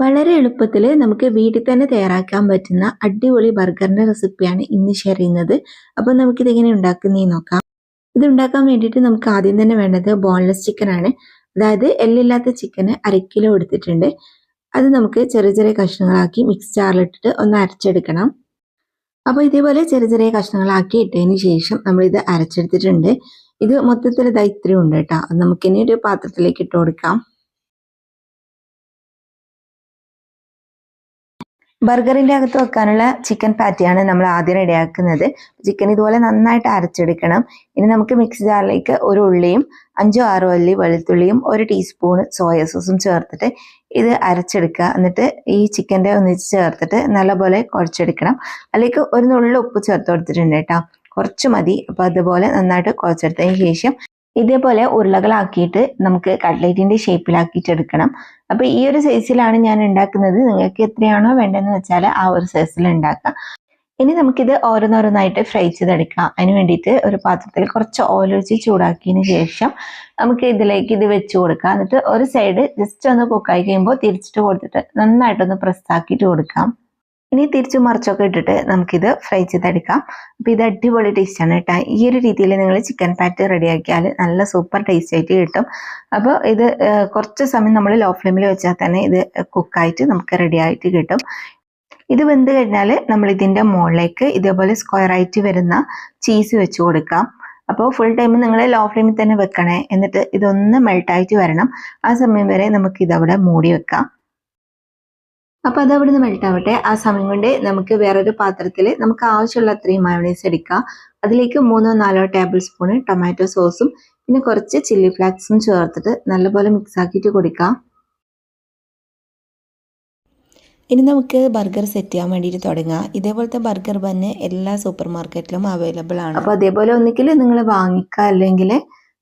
വളരെ എളുപ്പത്തിൽ നമുക്ക് വീട്ടിൽ തന്നെ തയ്യാറാക്കാൻ പറ്റുന്ന അടിപൊളി ബർഗറിന്റെ റെസിപ്പിയാണ് ഇന്ന് ഷെയർ ചെയ്യുന്നത്. അപ്പോൾ നമുക്കിത് എങ്ങനെ ഉണ്ടാക്കുന്നതെന്ന് നോക്കാം. ഇത് ഉണ്ടാക്കാൻ വേണ്ടിയിട്ട് നമുക്ക് ആദ്യം തന്നെ വേണ്ടത് ബോൺലെസ് ചിക്കനാണ് അതായത് എല്ലില്ലാത്ത ചിക്കന് അര കിലോ എടുത്തിട്ടുണ്ട്. അത് നമുക്ക് ചെറിയ ചെറിയ കഷ്ണങ്ങളാക്കി മിക്സ് ജാറിലിട്ടിട്ട് ഒന്ന് അരച്ചെടുക്കണം. അപ്പോൾ ഇതേപോലെ ചെറിയ ചെറിയ കഷ്ണങ്ങളാക്കി ഇട്ടതിന് ശേഷം നമ്മളിത് അരച്ചെടുത്തിട്ടുണ്ട്. ഇത് മൊത്തത്തിൽ ഇതാ ഇത്രയും ഉണ്ട് കേട്ടോ. നമുക്കിനി ഒരു പാത്രത്തിലേക്ക് ഇട്ട് കൊടുക്കാം. ബർഗറിന്റെ അകത്ത് വെക്കാനുള്ള ചിക്കൻ പാറ്റിയാണ് നമ്മൾ ആദ്യം റെഡിയാക്കുന്നത്. ചിക്കൻ ഇതുപോലെ നന്നായിട്ട് അരച്ചെടുക്കണം. ഇനി നമുക്ക് മിക്സി ജാറിലേക്ക് ഒരു ഉള്ളിയും അഞ്ചോ ആറോ അല്ലി വെളുത്തുള്ളിയും ഒരു ടീസ്പൂൺ സോയ സോസും ചേർത്തിട്ട് ഇത് അരച്ചെടുക്കുക. എന്നിട്ട് ഈ ചിക്കന്റെ ഒന്നിച്ച് ചേർത്തിട്ട് നല്ലപോലെ കുഴച്ചെടുക്കണം. അല്ലെങ്കിൽ ഒരു നുള്ളിൽ ഉപ്പ് ചേർത്ത് കൊടുത്തിട്ടുണ്ട് കേട്ടോ. കുറച്ച് മതി. അപ്പോൾ അതുപോലെ നന്നായിട്ട് കുഴച്ചെടുത്തതിന് ശേഷം ഇതേപോലെ ഉരുളകളാക്കിയിട്ട് നമുക്ക് കട്ട്ലേറ്റിന്റെ ഷേപ്പിലാക്കിയിട്ട് എടുക്കണം. അപ്പോൾ ഈ ഒരു സൈസിലാണ് ഞാൻ ഉണ്ടാക്കുന്നത്. നിങ്ങൾക്ക് എത്രയാണോ വേണ്ടതെന്ന് വെച്ചാൽ ആ ഒരു സൈസിൽ ഉണ്ടാക്കാം. ഇനി നമുക്കിത് ഓരോന്നോരോന്നായിട്ട് ഫ്രൈ ചെയ്തെടുക്കാം. അതിന് വേണ്ടിയിട്ട് ഒരു പാത്രത്തിൽ കുറച്ച് ഓലൊഴിച്ച് ചൂടാക്കിയതിന് ശേഷം നമുക്ക് ഇതിലേക്ക് ഇത് വെച്ച് കൊടുക്കാം. എന്നിട്ട് ഒരു സൈഡ് ജസ്റ്റ് ഒന്ന് കുക്കായി കഴിയുമ്പോൾ തിരിച്ചിട്ട് കൊടുത്തിട്ട് നന്നായിട്ടൊന്ന് പ്രസ്സാക്കിയിട്ട് കൊടുക്കാം. ഇനി തിരിച്ചു മറിച്ചൊക്കെ ഇട്ടിട്ട് നമുക്കിത് ഫ്രൈ ചെയ്തെടുക്കാം. അപ്പോൾ ഇത് അടിപൊളി ടേസ്റ്റാണ് കേട്ടോ ഈ ഒരു രീതിയിൽ നിങ്ങൾ ചിക്കൻ പാറ്റ് റെഡിയാക്കിയാൽ നല്ല സൂപ്പർ ടേസ്റ്റ് ആയിട്ട് കിട്ടും. അപ്പോൾ ഇത് കുറച്ച് സമയം നമ്മൾ ലോ ഫ്ലെയിമിൽ വെച്ചാൽ തന്നെ ഇത് കുക്കായിട്ട് നമുക്ക് റെഡിയായിട്ട് കിട്ടും. ഇത് വെന്ത് കഴിഞ്ഞാൽ നമ്മൾ ഇതിന്റെ മുകളിലേക്ക് ഇതേപോലെ സ്ക്വയർ ആയിട്ട് വരുന്ന ചീസ് വെച്ച് കൊടുക്കാം. അപ്പോൾ ഫുൾ ടൈം നിങ്ങൾ ലോ ഫ്ലെയിമിൽ തന്നെ വെക്കണേ. എന്നിട്ട് ഇതൊന്ന് മെൽട്ടായിട്ട് വരണം. ആ സമയം വരെ നമുക്ക് ഇതവിടെ മൂടി വെക്കാം. അപ്പോൾ അത് അവിടെ നിന്ന് മെൽട്ടാവട്ടെ ആ സമയം കൊണ്ട് നമുക്ക് വേറൊരു പാത്രത്തിൽ നമുക്ക് ആവശ്യമുള്ള അത്രയും മയോണൈസ് എടുക്കാം. അതിലേക്ക് മൂന്നോ നാലോ ടേബിൾ സ്പൂൺ ടൊമാറ്റോ സോസും പിന്നെ കുറച്ച് ചില്ലി ഫ്ലാക്സും ചേർത്തിട്ട് നല്ലപോലെ മിക്സ് ആക്കിയിട്ട് കൊടുക്കാം. ഇനി നമുക്ക് ബർഗർ സെറ്റ് ചെയ്യാൻ വേണ്ടിയിട്ട് തുടങ്ങാം. ഇതേപോലത്തെ ബർഗർ ബന്ന് എല്ലാ സൂപ്പർ മാർക്കറ്റിലും അവൈലബിൾ ആണ്. അപ്പോൾ അതേപോലെ ഒന്നിക്കിൽ നിങ്ങൾ വാങ്ങിക്കുക അല്ലെങ്കിൽ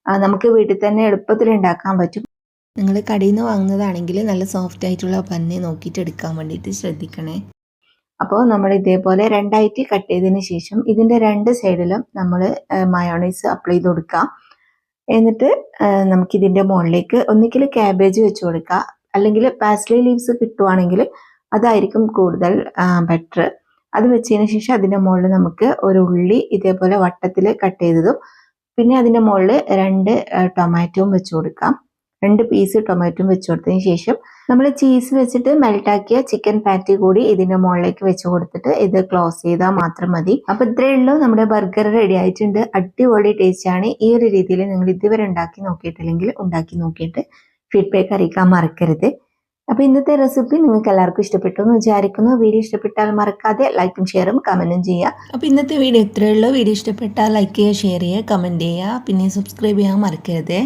നമുക്ക് വീട്ടിൽ തന്നെ എളുപ്പത്തിൽ ഉണ്ടാക്കാൻ പറ്റും. നിങ്ങൾ കടയിൽ നിന്ന് വാങ്ങുന്നതാണെങ്കിൽ നല്ല സോഫ്റ്റ് ആയിട്ടുള്ള പന്നെ നോക്കിയിട്ട് എടുക്കാൻ വേണ്ടിയിട്ട് ശ്രദ്ധിക്കണേ. അപ്പോൾ നമ്മൾ ഇതേപോലെ രണ്ടായിട്ട് കട്ട് ചെയ്തതിന് ശേഷം ഇതിന്റെ രണ്ട് സൈഡിലും നമ്മൾ മയോണൈസ് അപ്ലൈ ചെയ്ത് കൊടുക്കാം. എന്നിട്ട് നമുക്കിതിന്റെ മുകളിലേക്ക് ഒന്നുകിൽ ക്യാബേജ് വെച്ച് കൊടുക്കുക അല്ലെങ്കിൽ പാസ്ലി ലീവ്സ് കിട്ടുവാണെങ്കിൽ അതായിരിക്കും കൂടുതൽ ബെറ്റർ അത് വെച്ചതിന് ശേഷം അതിന്റെ മുകളിൽ നമുക്ക് ഒരു ഉള്ളി ഇതേപോലെ വട്ടത്തിൽ കട്ട് ചെയ്തതും പിന്നെ അതിന്റെ മുകളിൽ രണ്ട് ടൊമാറ്റോയും വെച്ച് കൊടുക്കാം. രണ്ട് പീസ് ടൊമാറ്റോ വെച്ച് കൊടുത്തതിന് ശേഷം നമ്മൾ ചീസ് വെച്ചിട്ട് മെൽട്ടാക്കിയ ചിക്കൻ പാറ്റി കൂടി ഇതിന്റെ മുകളിലേക്ക് വെച്ച് കൊടുത്തിട്ട് ഇത് ക്ലോസ് ചെയ്താൽ മാത്രം മതി. അപ്പൊ ഇത്രയേ ഉള്ളൂ. നമ്മുടെ ബർഗർ റെഡി ആയിട്ടുണ്ട്. അടിപൊളി ആണ്. ഈ ഒരു രീതിയിൽ നിങ്ങൾ ഇതുവരെ ഉണ്ടാക്കി നോക്കിയിട്ടില്ലെങ്കിൽ ഉണ്ടാക്കി നോക്കിയിട്ട് ഫീഡ്ബാക്ക് അറിയിക്കാൻ മറക്കരുത്. അപ്പൊ ഇന്നത്തെ റെസിപ്പി നിങ്ങൾക്ക് എല്ലാവർക്കും ഇഷ്ടപ്പെട്ടു എന്ന് വിചാരിക്കുന്നു. വീഡിയോ ഇഷ്ടപ്പെട്ടാൽ മറക്കാതെ ലൈക്കും ഷെയറും കമന്റും ചെയ്യുക. അപ്പോൾ ഇന്നത്തെ വീഡിയോ ഇത്രയേ ഉള്ളൂ. വീഡിയോ ഇഷ്ടപ്പെട്ടാൽ ലൈക്ക് ചെയ്യുക ഷെയർ ചെയ്യുക കമന്റ് ചെയ്യുക. പിന്നെ സബ്സ്ക്രൈബ് ചെയ്യാൻ മറക്കരുതേ.